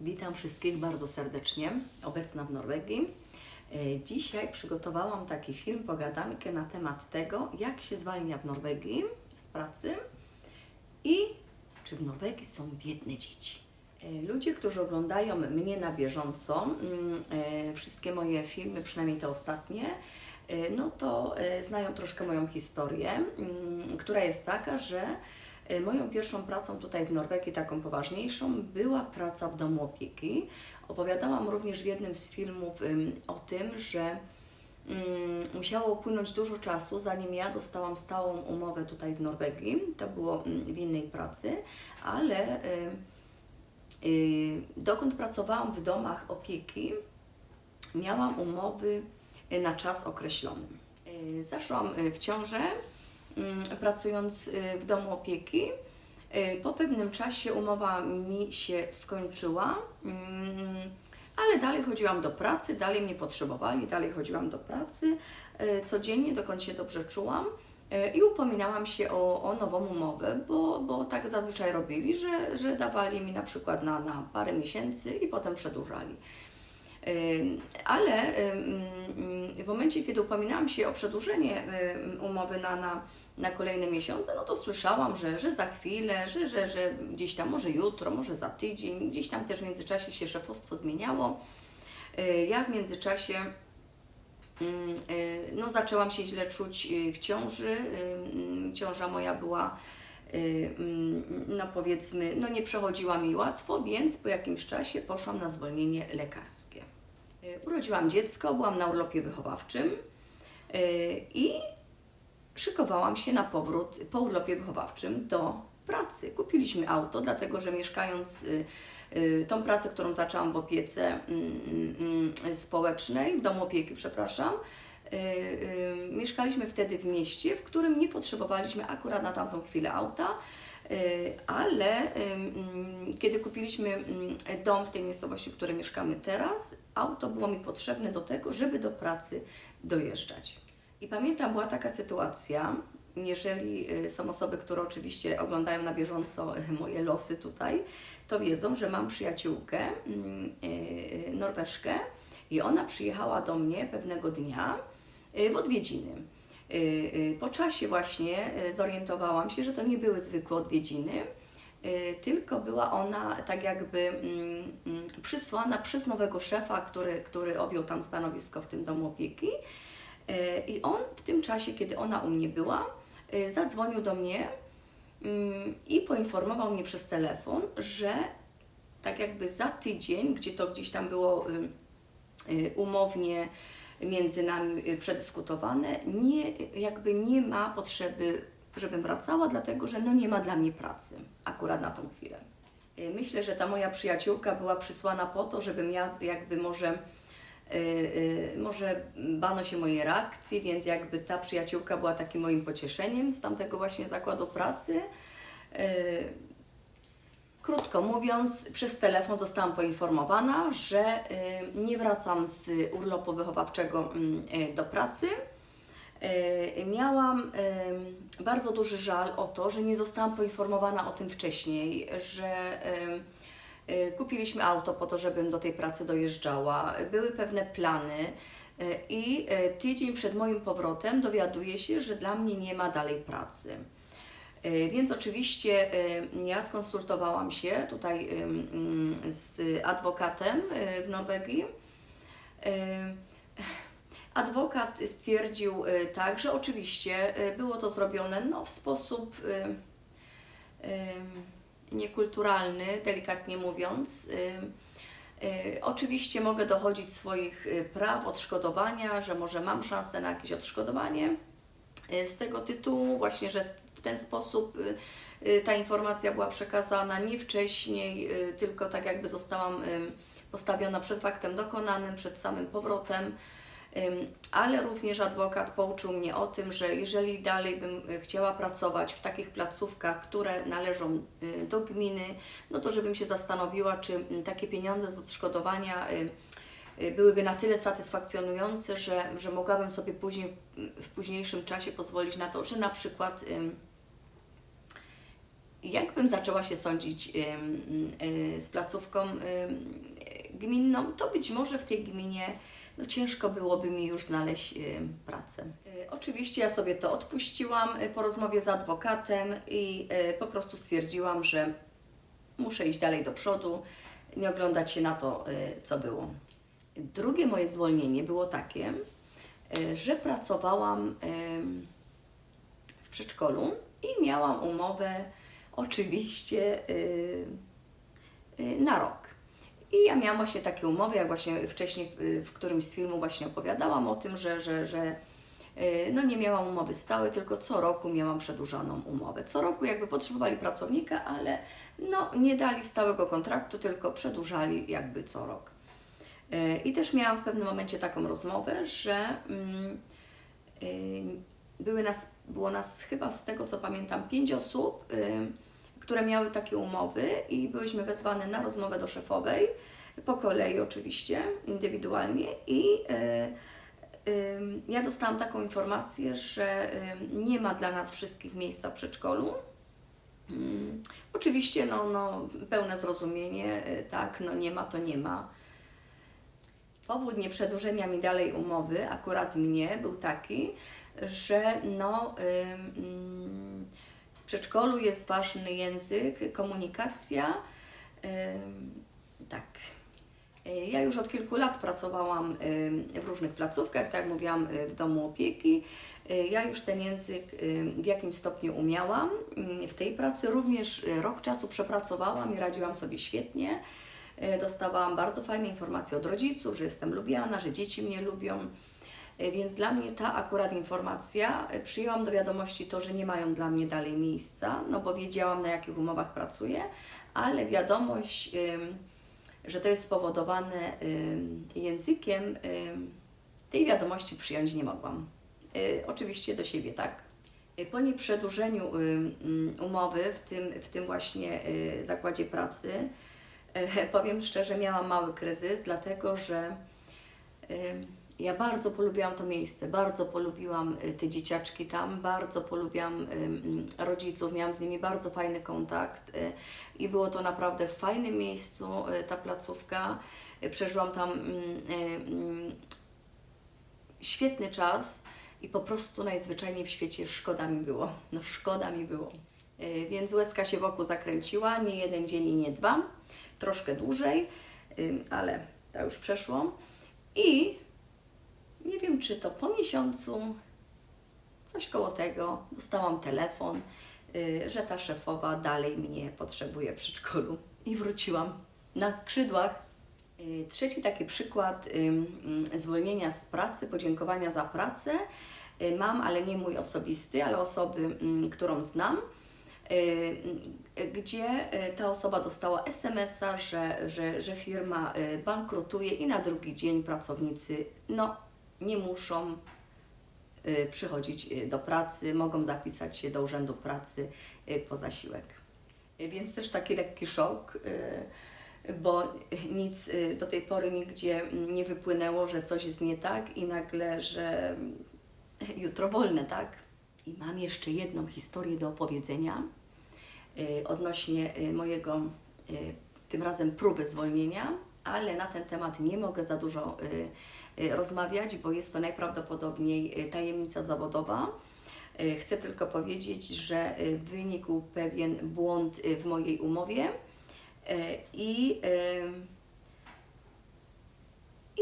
Witam wszystkich bardzo serdecznie, obecna w Norwegii. E, Dzisiaj przygotowałam taki film, pogadankę na temat tego, jak się zwalnia w Norwegii z pracy i czy w Norwegii są biedne dzieci. E, Ludzie, którzy oglądają mnie na bieżąco, mm, e, wszystkie moje filmy, przynajmniej te ostatnie, no to znają troszkę moją historię, mm, która jest taka, że moją pierwszą pracą tutaj w Norwegii, taką poważniejszą, była praca w domu opieki. Opowiadałam również w jednym z filmów o tym, że mm, musiało upłynąć dużo czasu, zanim ja dostałam stałą umowę tutaj w Norwegii. To było w innej pracy, ale y, y, dokąd pracowałam w domach opieki, miałam umowy y, na czas określony. Zaszłam w ciążę, pracując y, w domu opieki. Y, Po pewnym czasie umowa mi się skończyła, mm, ale dalej chodziłam do pracy, dalej mnie potrzebowali, dalej chodziłam do pracy y, codziennie, dokąd się dobrze czułam. I upominałam się o, o nową umowę, bo, bo tak zazwyczaj robili, że, że dawali mi na przykład na, na parę miesięcy i potem przedłużali. Ale w momencie, kiedy upominałam się o przedłużenie umowy na, na, na kolejne miesiące, no to słyszałam, że, że za chwilę, że, że, że gdzieś tam może jutro, może za tydzień, gdzieś tam też w międzyczasie się szefostwo zmieniało. Y, Ja w międzyczasie ym, y, no, zaczęłam się źle czuć y, w ciąży. Ym, Ciąża moja była mm, no powiedzmy, no nie przechodziła mi łatwo, więc po jakimś czasie poszłam na zwolnienie lekarskie. Y, Urodziłam dziecko, byłam na urlopie wychowawczym y, i szykowałam się na powrót po urlopie wychowawczym do pracy. Kupiliśmy auto, dlatego że mieszkając y, tą pracę, którą zaczęłam w opiece mm, mm, mm, społecznej, w domu opieki, przepraszam, mieszkaliśmy wtedy w mieście, w którym nie potrzebowaliśmy akurat na tamtą chwilę auta, ale kiedy kupiliśmy mm, dom w tej miejscowości, w której mieszkamy teraz, auto było mi potrzebne do tego, żeby do pracy dojeżdżać. I pamiętam, była taka sytuacja, jeżeli y, są osoby, które oczywiście oglądają na bieżąco y, moje losy tutaj, to wiedzą, że mam przyjaciółkę, mm, y, Norweszkę, i ona przyjechała do mnie pewnego dnia w odwiedziny. Po czasie właśnie zorientowałam się, że to nie były zwykłe odwiedziny, tylko była ona tak jakby mm, mm, przysłana przez nowego szefa, który, który objął tam stanowisko w tym domu opieki. Y, I on w tym czasie, kiedy ona u mnie była, y, zadzwonił do mnie mm, i poinformował mnie przez telefon, że tak jakby za tydzień, gdzie to gdzieś tam było y, y, umownie między nami y, przedyskutowane, nie, jakby nie ma potrzeby, żebym wracała, dlatego że no nie ma dla mnie pracy akurat na tą chwilę. Y, Myślę, że ta moja przyjaciółka była przysłana po to, żebym ja jakby może, y, y, może bano się mojej reakcji, więc jakby ta przyjaciółka była takim moim pocieszeniem z tamtego właśnie zakładu pracy. Y, Krótko mówiąc, przez telefon zostałam poinformowana, że y, nie wracam z urlopu wychowawczego mm, y, do pracy. Y, Miałam bardzo duży żal o to, że nie zostałam poinformowana o tym wcześniej, że y, kupiliśmy auto po to, żebym do tej pracy dojeżdżała. Były pewne plany. y, I tydzień przed moim powrotem dowiaduję się, że dla mnie nie ma dalej pracy. Więc oczywiście ja skonsultowałam się tutaj mm, z adwokatem w Norwegii. Adwokat stwierdził y, tak, że oczywiście y, było to zrobione no, w sposób y, niekulturalny, delikatnie mówiąc. Oczywiście mogę dochodzić swoich praw, odszkodowania, że może mam szansę na jakieś odszkodowanie z tego tytułu, właśnie, że w ten sposób ta informacja była przekazana nie wcześniej, tylko tak jakby zostałam postawiona przed faktem dokonanym, przed samym powrotem. Ale również adwokat pouczył mnie o tym, że jeżeli dalej bym y, chciała pracować w takich placówkach, które należą y, do gminy, no to żebym się zastanowiła, czy mm, takie pieniądze z odszkodowania y, y, byłyby na tyle satysfakcjonujące, że, że mogłabym sobie później, w późniejszym czasie pozwolić na to, że na przykład ym, jakbym zaczęła się sądzić y, z placówką gminną, to być może w tej gminie no, ciężko byłoby mi już znaleźć ym, pracę. Y, Oczywiście ja sobie to odpuściłam y, po rozmowie z adwokatem i y, po prostu stwierdziłam, że muszę iść dalej do przodu, nie oglądać się na to, y, co było. Drugie moje zwolnienie było takie, y, że pracowałam w przedszkolu i miałam umowę oczywiście y, y, na rok. I ja miałam właśnie takie umowy, jak właśnie wcześniej w, którymś z filmów właśnie opowiadałam o tym, że, że, że y, no nie miałam umowy stałej, tylko co roku miałam przedłużoną umowę. Co roku jakby potrzebowali pracownika, ale no nie dali stałego kontraktu, tylko przedłużali jakby co rok. Y, I też miałam w pewnym momencie taką rozmowę, że mm, y, były nas, było nas chyba z tego co pamiętam pięć osób, które miały takie umowy i byliśmy wezwane na rozmowę do szefowej, po kolei oczywiście, indywidualnie i y, ja dostałam taką informację, że y, nie ma dla nas wszystkich miejsca w przedszkolu. Mm, Oczywiście no, no, pełne zrozumienie, tak, no nie ma to nie ma. Powód nieprzedłużenia mi dalej umowy, akurat mnie, był taki, że no, w przedszkolu jest ważny język, komunikacja. Tak. Ja już od kilku lat pracowałam w różnych placówkach, tak jak mówiłam, y, w domu opieki. Y, Ja już ten język w jakimś stopniu umiałam w tej pracy. Również y, rok czasu przepracowałam i radziłam sobie świetnie. Dostawałam bardzo fajne informacje od rodziców, że jestem lubiana, że dzieci mnie lubią. Y, Więc dla mnie ta akurat informacja, y, przyjęłam do wiadomości to, że nie mają dla mnie dalej miejsca, no bo wiedziałam na jakich umowach pracuję, ale wiadomość, że to jest spowodowane językiem, tej wiadomości przyjąć nie mogłam. Y, Oczywiście do siebie, tak? Po nieprzedłużeniu ym, umowy w tym, w tym właśnie zakładzie pracy, E, Powiem szczerze, miałam mały kryzys, dlatego że ja bardzo polubiłam to miejsce, bardzo polubiłam y, te dzieciaczki tam, bardzo polubiłam rodziców, miałam z nimi bardzo fajny kontakt y, i było to naprawdę w fajnym miejscu, y, ta placówka. Przeżyłam tam ym, ym, świetny czas i po prostu najzwyczajniej w świecie szkoda mi było. No szkoda mi było. Więc łezka się wokół zakręciła, nie jeden dzień i nie dwa, troszkę dłużej, ale to już przeszło. I nie wiem, czy to po miesiącu, coś koło tego, dostałam telefon, y, że ta szefowa dalej mnie potrzebuje w przedszkolu. I wróciłam na skrzydłach. Y, Trzeci taki przykład ym, zwolnienia z pracy, podziękowania za pracę y, mam, ale nie mój osobisty, ale osoby, ym, którą znam, y, y, gdzie y, ta osoba dostała SMS-a, że, że, że firma y, bankrutuje i na drugi dzień pracownicy no, nie muszą y, przychodzić y, do pracy, mogą zapisać się do Urzędu Pracy y, po zasiłek. Więc też taki lekki szok, bo nic do tej pory nigdzie nie wypłynęło, że coś jest nie tak i nagle, że jutro wolne, tak? I mam jeszcze jedną historię do opowiedzenia odnośnie mojego tym razem próby zwolnienia, ale na ten temat nie mogę za dużo rozmawiać, bo jest to najprawdopodobniej y, tajemnica zawodowa. Y, Chcę tylko powiedzieć, że y, wynikł pewien błąd y, w mojej umowie y, i y,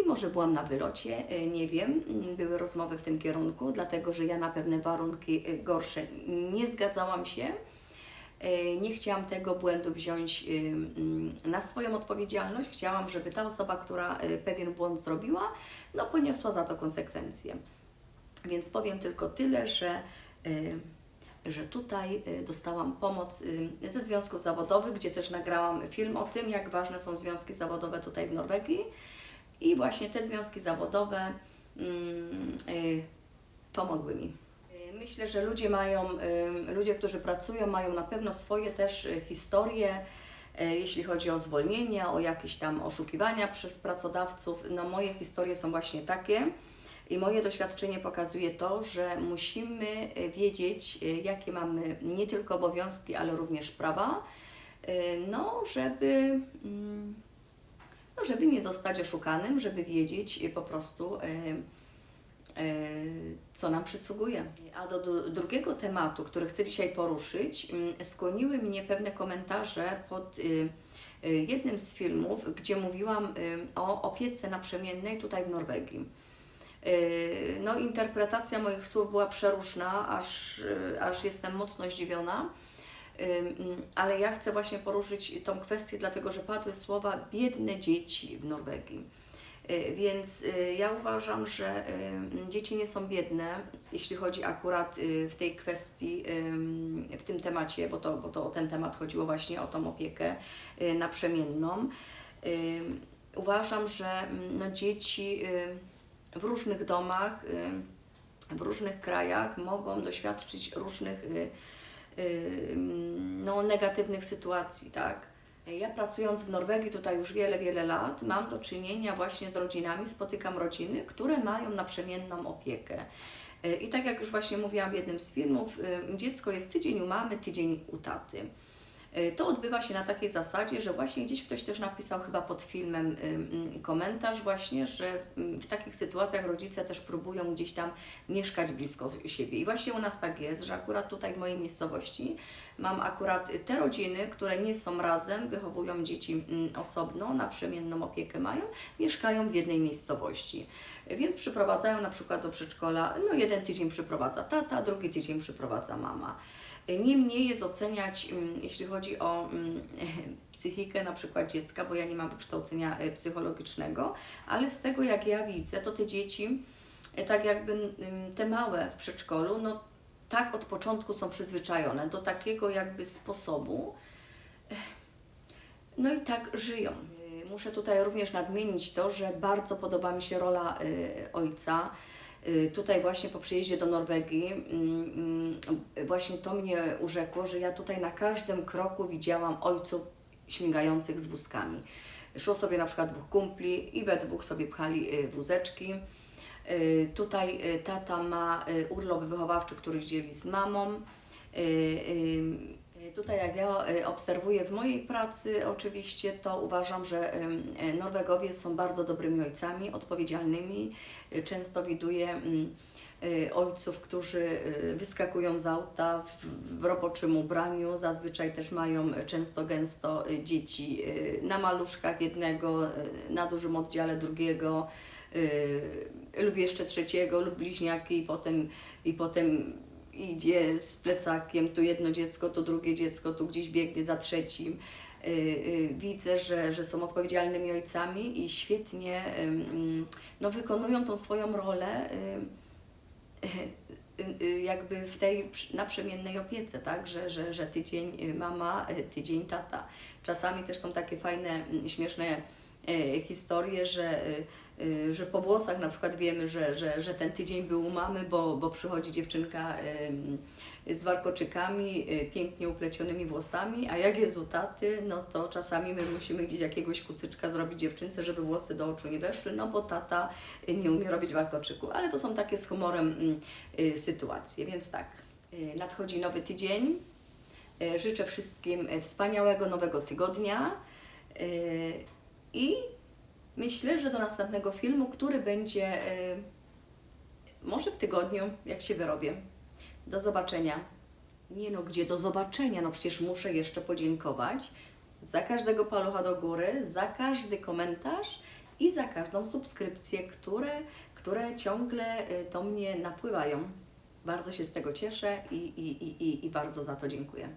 i może byłam na wylocie, y, nie wiem. Mm, Były rozmowy w tym kierunku, dlatego że ja na pewne warunki y, gorsze nie zgadzałam się. Y, Nie chciałam tego błędu wziąć y, mm, na swoją odpowiedzialność. Chciałam, żeby ta osoba, która y, pewien błąd zrobiła, no poniosła za to konsekwencje. Więc powiem tylko tyle, że, y, że tutaj dostałam pomoc ze związków zawodowych, gdzie też nagrałam film o tym, jak ważne są związki zawodowe tutaj w Norwegii. I właśnie te związki zawodowe mm, pomogły mi. Y, Myślę, że ludzie mają, y, ludzie, którzy pracują, mają na pewno swoje też y, historie, y, jeśli chodzi o zwolnienia, o jakieś tam oszukiwania przez pracodawców. No moje historie są właśnie takie, I moje doświadczenie pokazuje to, że musimy e, wiedzieć, e, jakie mamy nie tylko obowiązki, ale również prawa, e, no, żeby, mm, no, żeby nie zostać oszukanym, żeby wiedzieć e, po prostu, e, e, co nam przysługuje. A do, do drugiego tematu, który chcę dzisiaj poruszyć, mm, skłoniły mnie pewne komentarze pod y, y, jednym z filmów, gdzie mówiłam y, o opiece naprzemiennej tutaj w Norwegii. No, interpretacja moich słów była przeróżna, aż, aż jestem mocno zdziwiona. Ym, Ale ja chcę właśnie poruszyć tą kwestię, dlatego że padły słowa biedne dzieci w Norwegii. Y, Więc y, ja uważam, że y, dzieci nie są biedne, jeśli chodzi akurat w tej kwestii, w tym temacie, bo to, bo to o ten temat chodziło właśnie o tą opiekę naprzemienną. Uważam, że mm, no, dzieci w różnych domach, w różnych krajach mogą doświadczyć różnych y, no, negatywnych sytuacji, tak. Ja pracując w Norwegii tutaj już wiele, wiele lat, mam do czynienia właśnie z rodzinami, spotykam rodziny, które mają naprzemienną opiekę. Y, I tak jak już właśnie mówiłam w jednym z filmów, y, dziecko jest tydzień u mamy, tydzień u taty. Y, To odbywa się na takiej zasadzie, że właśnie gdzieś ktoś też napisał chyba pod filmem ym, komentarz właśnie, że ym, w takich sytuacjach rodzice też próbują gdzieś tam mieszkać blisko siebie. I właśnie u nas tak jest, że akurat tutaj w mojej miejscowości mam akurat te rodziny, które nie są razem, wychowują dzieci ym, osobno, naprzemienną opiekę mają, mieszkają w jednej miejscowości. Więc przyprowadzają na przykład do przedszkola, no jeden tydzień przyprowadza tata, drugi tydzień przyprowadza mama. Niemniej jest oceniać, mm, jeśli chodzi o mm, psychikę na przykład dziecka, bo ja nie mam wykształcenia e, psychologicznego, ale z tego jak ja widzę, to te dzieci, e, tak jakby mm, te małe w przedszkolu, no tak od początku są przyzwyczajone do takiego jakby sposobu, no i tak żyją. Y, Muszę tutaj również nadmienić to, że bardzo podoba mi się rola y, ojca. Y, Tutaj właśnie po przyjeździe do Norwegii mm, mm, właśnie to mnie urzekło, że ja tutaj na każdym kroku widziałam ojców śmigających z wózkami. Szło sobie na przykład dwóch kumpli i we dwóch sobie pchali wózeczki. Y, Tutaj y, tata ma y, urlop wychowawczy, który dzieli z mamą. Tutaj jak ja obserwuję w mojej pracy oczywiście, to uważam, że Norwegowie są bardzo dobrymi ojcami, odpowiedzialnymi. Często widuję ojców, którzy wyskakują z auta w, roboczym ubraniu, zazwyczaj też mają często gęsto dzieci na maluszkach jednego, na dużym oddziale drugiego, y, lub jeszcze trzeciego, lub bliźniaki i potem, i potem idzie z plecakiem, tu jedno dziecko, tu drugie dziecko, tu gdzieś biegnie za trzecim. Y, y, Widzę, że, że są odpowiedzialnymi ojcami i świetnie ym, no, wykonują tą swoją rolę y, jakby w tej naprzemiennej opiece, tak, że, że, że tydzień mama, tydzień tata. Czasami też są takie fajne, mm, śmieszne y, historie, że, że po włosach na przykład wiemy, że, że, że ten tydzień był u mamy, bo, bo przychodzi dziewczynka y, z warkoczykami, y, pięknie uplecionymi włosami, a jak jest u taty, no to czasami my musimy gdzieś jakiegoś kucyczka zrobić dziewczynce, żeby włosy do oczu nie weszły, no bo tata y, nie umie robić warkoczyku, ale to są takie z humorem mm, y, sytuacje, więc tak, y, nadchodzi nowy tydzień, Y, Życzę wszystkim y, wspaniałego nowego tygodnia y, i myślę, że do następnego filmu, który będzie y, może w tygodniu, jak się wyrobię. Do zobaczenia. Nie no, gdzie do zobaczenia? No przecież muszę jeszcze podziękować za każdego palucha do góry, za każdy komentarz i za każdą subskrypcję, które, które ciągle y, do mnie napływają. Bardzo się z tego cieszę i, i, i- i bardzo za to dziękuję.